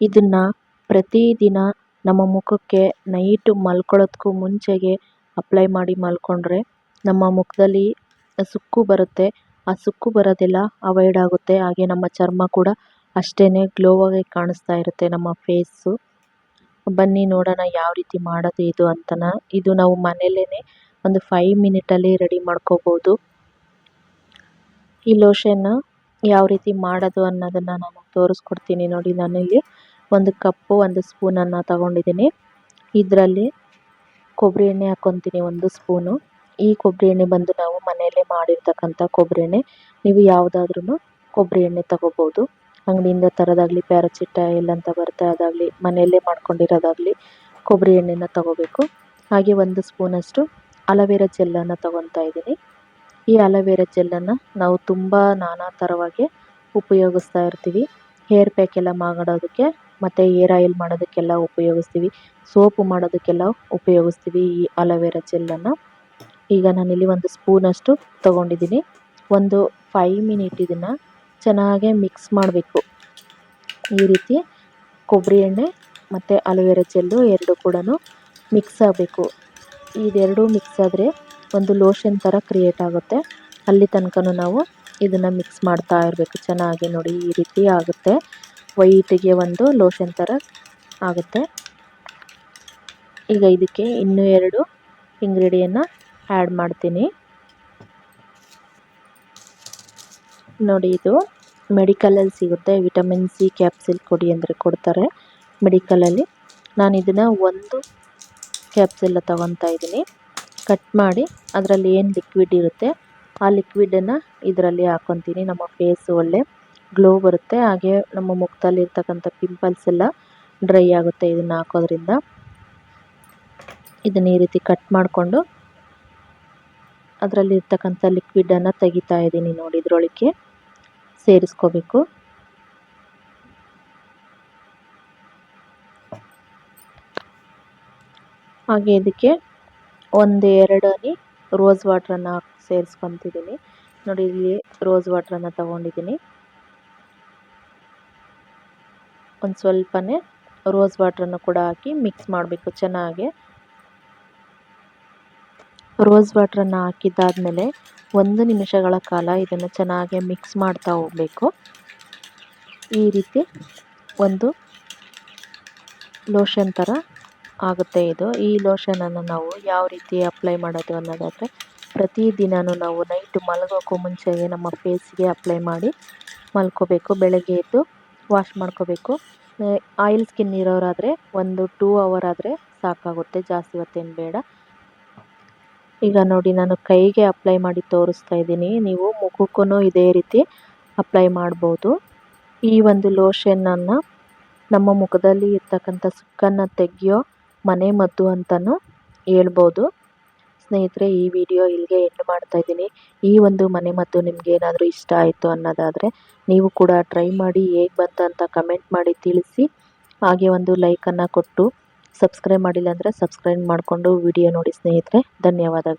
ಇದನ್ನ ಪ್ರತಿದಿನ ನಮ್ಮ ಮುಖಕ್ಕೆ ನೈಟ್ ಮಲ್ಕೊಳ್ಳೋದಕ್ಕೂ ಮುಂಚೆಗೆ ಅಪ್ಲೈ ಮಾಡಿ ಮಲ್ಕೊಂಡ್ರೆ ನಮ್ಮ ಮುಖದಲ್ಲಿ ಸುಕ್ಕು ಬರುತ್ತೆ. ಆ ಸುಕ್ಕು ಬರೋದೆಲ್ಲ ಅವಾಯ್ಡ್ ಆಗುತ್ತೆ. ಹಾಗೆ ನಮ್ಮ ಚರ್ಮ ಕೂಡ ಅಷ್ಟೇನೆ ಗ್ಲೋ ಆಗಿ ಕಾಣಿಸ್ತಾ ಇರುತ್ತೆ ನಮ್ಮ ಫೇಸು ಬನ್ನಿ ನೋಡೋಣ ಯಾವ ರೀತಿ ಮಾಡೋದು ಇದು ಅಂತನ. ಇದು ನಾವು ಮನೆಯಲ್ಲೇ ಒಂದು ಫೈವ್ ಮಿನಿಟಲ್ಲಿ ರೆಡಿ ಮಾಡ್ಕೋಬೋದು. ಈ ಲೋಷನ್ನ ಯಾವ ರೀತಿ ಮಾಡೋದು ಅನ್ನೋದನ್ನು ನಾನು ತೋರಿಸ್ಕೊಡ್ತೀನಿ ನೋಡಿ ನಾನಿಲ್ಲಿ. ಒಂದು ಕಪ್ಪು, ಒಂದು ಸ್ಪೂನನ್ನು ತಗೊಂಡಿದ್ದೀನಿ. ಇದರಲ್ಲಿ ಕೊಬ್ಬರಿ ಎಣ್ಣೆ ಹಾಕ್ಕೊತೀನಿ ಒಂದು ಸ್ಪೂನು. ಈ ಕೊಬ್ಬರಿ ಎಣ್ಣೆ ಬಂದು ನಾವು ಮನೆಯಲ್ಲೇ ಮಾಡಿರ್ತಕ್ಕಂಥ ಕೊಬ್ಬರಿ ಎಣ್ಣೆ. ನೀವು ಯಾವುದಾದ್ರೂ ಕೊಬ್ಬರಿ ಎಣ್ಣೆ ತಗೋಬೋದು. ಅಂಗಡಿಯಿಂದ ತರೋದಾಗಲಿ, ಪ್ಯಾರಾಚಿಟ್ ಆಯಿಲ್ ಅಂತ ಬರುತ್ತೆ ಅದಾಗಲಿ, ಮನೆಯಲ್ಲೇ ಮಾಡ್ಕೊಂಡಿರೋದಾಗಲಿ ಕೊಬ್ಬರಿ ಎಣ್ಣೆನ ತಗೋಬೇಕು. ಹಾಗೆ ಒಂದು ಸ್ಪೂನಷ್ಟು ಅಲವೇರ ಜೆಲ್ಲನ್ನು ತಗೊತಾ ಇದ್ದೀನಿ. ಈ ಅಲವೇರ ಜೆಲ್ಲನ್ನು ನಾವು ತುಂಬ ನಾನಾ ಥರವಾಗಿ ಉಪಯೋಗಿಸ್ತಾ ಇರ್ತೀವಿ. ಹೇರ್ ಪ್ಯಾಕ್ ಎಲ್ಲ ಮಾಡೋದಕ್ಕೆ ಮತ್ತು ಏರ್ ಆಯಿಲ್ ಮಾಡೋದಕ್ಕೆಲ್ಲ ಉಪಯೋಗಿಸ್ತೀವಿ. ಸೋಪು ಮಾಡೋದಕ್ಕೆಲ್ಲ ಉಪಯೋಗಿಸ್ತೀವಿ ಈ ಅಲೋವೆರಾ ಜೆಲ್ಲನ್ನು ಈಗ ನಾನಿಲ್ಲಿ ಒಂದು ಸ್ಪೂನಷ್ಟು ತೊಗೊಂಡಿದ್ದೀನಿ. ಒಂದು ಫೈವ್ ಮಿನಿಟ್ ಇದನ್ನು ಚೆನ್ನಾಗೆ ಮಿಕ್ಸ್ ಮಾಡಬೇಕು. ಈ ರೀತಿ ಕೊಬ್ಬರಿ ಎಣ್ಣೆ ಮತ್ತು ಅಲೋವೆರಾ ಜೆಲ್ಲು ಎರಡು ಕೂಡ ಮಿಕ್ಸ್ ಆಗಬೇಕು. ಇದೆರಡೂ ಮಿಕ್ಸ್ ಆದರೆ ಒಂದು ಲೋಷನ್ ಥರ ಕ್ರಿಯೇಟ್ ಆಗುತ್ತೆ. ಅಲ್ಲಿ ತನಕ ನಾವು ಇದನ್ನು ಮಿಕ್ಸ್ ಮಾಡ್ತಾ ಇರಬೇಕು. ಚೆನ್ನಾಗಿ ನೋಡಿ ಈ ರೀತಿ ಆಗುತ್ತೆ. ವೈಟಿಗೆ ಒಂದು ಲೋಷನ್ ಥರ ಆಗುತ್ತೆ. ಈಗ ಇದಕ್ಕೆ ಇನ್ನೂ ಎರಡು ಇಂಗ್ರೀಡಿಯನ್ನು ಆ್ಯಡ್ ಮಾಡ್ತೀನಿ. ನೋಡಿ ಇದು ಮೆಡಿಕಲಲ್ಲಿ ಸಿಗುತ್ತೆ. ವಿಟಮಿನ್ ಸಿ ಕ್ಯಾಪ್ಸಿಲ್ ಕೊಡಿ ಅಂದರೆ ಕೊಡ್ತಾರೆ. ಮೆಡಿಕಲಲ್ಲಿ ನಾನು ಇದನ್ನು ಒಂದು ಕ್ಯಾಪ್ಸಿಲ್ ತೊಗೊತಾ ಇದ್ದೀನಿ. ಕಟ್ ಮಾಡಿ ಅದರಲ್ಲಿ ಏನು ಲಿಕ್ವಿಡ್ ಇರುತ್ತೆ ಆ ಲಿಕ್ವಿಡನ್ನು ಇದರಲ್ಲಿ ಹಾಕೊತೀನಿ. ನಮ್ಮ ಫೇಸ್ ಒಳ್ಳೆ ಗ್ಲೋ ಬರುತ್ತೆ. ಹಾಗೆ ನಮ್ಮ ಮುಖದಲ್ಲಿ ಇರ್ತಕ್ಕಂಥ ಪಿಂಪಲ್ಸ್ ಎಲ್ಲ ಡ್ರೈ ಆಗುತ್ತೆ ಇದನ್ನು ಹಾಕೋದ್ರಿಂದ. ಇದನ್ನು ಈ ರೀತಿ ಕಟ್ ಮಾಡಿಕೊಂಡು ಅದರಲ್ಲಿ ಇರ್ತಕ್ಕಂಥ ಲಿಕ್ವಿಡನ್ನು ತೆಗಿತಾ ಇದ್ದೀನಿ ನೋಡಿ ಇದರೊಳಗೆ ಸೇರಿಸ್ಕೋಬೇಕು. ಹಾಗೆ ಇದಕ್ಕೆ ಒಂದು ಎರಡು ರೋಸ್ ವಾಟ್ರನ್ನು ಸೇರಿಸ್ಕೊತಿದ್ದೀನಿ. ನೋಡಿ, ಇಲ್ಲಿ ರೋಸ್ ವಾಟ್ರನ್ನು ತಗೊಂಡಿದ್ದೀನಿ. ಒಂದು ಸ್ವಲ್ಪನೇ ರೋಸ್ ವಾಟ್ರನ್ನು ಕೂಡ ಹಾಕಿ ಮಿಕ್ಸ್ ಮಾಡಬೇಕು ಚೆನ್ನಾಗಿ. ರೋಸ್ ವಾಟ್ರನ್ನು ಹಾಕಿದ್ದಾದಮೇಲೆ ಒಂದು ನಿಮಿಷಗಳ ಕಾಲ ಇದನ್ನು ಚೆನ್ನಾಗಿ ಮಿಕ್ಸ್ ಮಾಡ್ತಾ ಹೋಗಬೇಕು. ಈ ರೀತಿ ಒಂದು ಲೋಷನ್ ಥರ ಆಗುತ್ತೆ ಇದು. ಈ ಲೋಷನನ್ನು ನಾವು ಯಾವ ರೀತಿ ಅಪ್ಲೈ ಮಾಡೋದು ಅನ್ನೋದಾದರೆ ಪ್ರತಿದಿನವೂ ನಾವು ನೈಟ್ ಮಲಗೋಕ್ಕೂ ಮುಂಚೆಗೆ ನಮ್ಮ ಫೇಸ್ಗೆ ಅಪ್ಲೈ ಮಾಡಿ ಮಲ್ಕೋಬೇಕು, ಬೆಳಗ್ಗೆ ಎದ್ದು ವಾಶ್ ಮಾಡ್ಕೋಬೇಕು. ಆಯಿಲ್ ಸ್ಕಿನ್ ಇರೋರಾದರೆ ಒಂದು ಟೂ ಅವರ್ ಆದರೆ ಸಾಕಾಗುತ್ತೆ, ಜಾಸ್ತಿ ಹೊತ್ತೇನು ಬೇಡ. ಈಗ ನೋಡಿ ನಾನು ಕೈಗೆ ಅಪ್ಲೈ ಮಾಡಿ ತೋರಿಸ್ತಾ ಇದ್ದೀನಿ, ನೀವು ಮುಖಕ್ಕೂ ಇದೇ ರೀತಿ ಅಪ್ಲೈ ಮಾಡ್ಬೋದು. ಈ ಒಂದು ಲೋಷನನ್ನು ನಮ್ಮ ಮುಖದಲ್ಲಿ ಇರ್ತಕ್ಕಂಥ ಸುಕ್ಕನ್ನು ತೆಗೆಯೋ ಮನೆ ಮದ್ದು ಅಂತಲೂ ಹೇಳ್ಬೋದು. ಸ್ನೇಹಿತರೆ, ಈ ವಿಡಿಯೋ ಇಲ್ಲಿಗೆ ಎಂಡ್ ಮಾಡ್ತಾ ಇದ್ದೀನಿ. ಈ ಒಂದು ಮನೆ ಮದ್ದು ನಿಮಗೆ ಏನಾದರೂ ಇಷ್ಟ ಆಯಿತು ಅನ್ನೋದಾದರೆ, ನೀವು ಕೂಡ ಟ್ರೈ ಮಾಡಿ ಹೇಗೆ ಬಂತ ಅಂತ ಕಮೆಂಟ್ ಮಾಡಿ ತಿಳಿಸಿ. ಹಾಗೆ ಒಂದು ಲೈಕನ್ನು ಕೊಟ್ಟು ಸಬ್ಸ್ಕ್ರೈಬ್ ಮಾಡಿಲ್ಲ ಅಂದರೆ ಸಬ್ಸ್ಕ್ರೈಬ್ ಮಾಡಿಕೊಂಡು ವಿಡಿಯೋ ನೋಡಿ ಸ್ನೇಹಿತರೆ. ಧನ್ಯವಾದಗಳು.